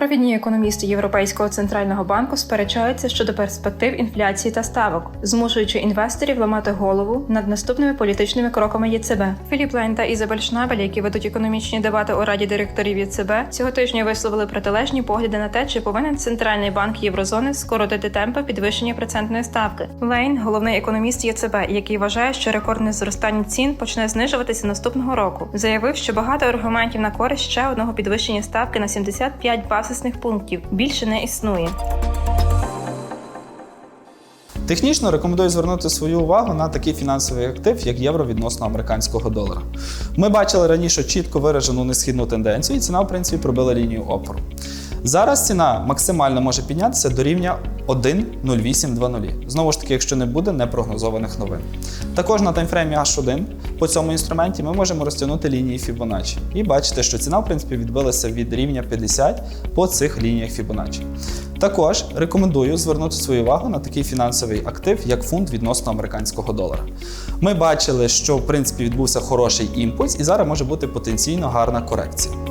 Провідні економісти Європейського центрального банку сперечаються щодо перспектив інфляції та ставок, змушуючи інвесторів ламати голову над наступними політичними кроками ЄЦБ. Філіп Лайн та Ізабель Шнабель, які ведуть економічні дебати у раді директорів ЄЦБ, цього тижня висловили протилежні погляди на те, чи повинен центральний банк Єврозони скоротити темпи підвищення процентної ставки. Лейн, головний економіст ЄЦБ, який вважає, що рекордне зростання цін почне знижуватися наступного року, заявив, що багато аргументів на користь ще одного підвищення ставки на 75 базисних пунктів більше не існує. Технічно рекомендую звернути свою увагу на такий фінансовий актив, як євро відносно американського долара. Ми бачили раніше чітко виражену несхідну тенденцію, і ціна, в принципі, пробила лінію опору. Зараз ціна максимально може піднятися до рівня 1,0820. Знову ж таки, якщо не буде непрогнозованих новин. Також на таймфреймі H1 по цьому інструменті ми можемо розтягнути лінії Fibonacci і бачите, що ціна, в принципі, відбилася від рівня 50 по цих лініях Fibonacci. Також рекомендую звернути свою увагу на такий фінансовий актив, як фунт відносно американського долара. Ми бачили, що в принципі відбувся хороший імпульс, і зараз може бути потенційно гарна корекція.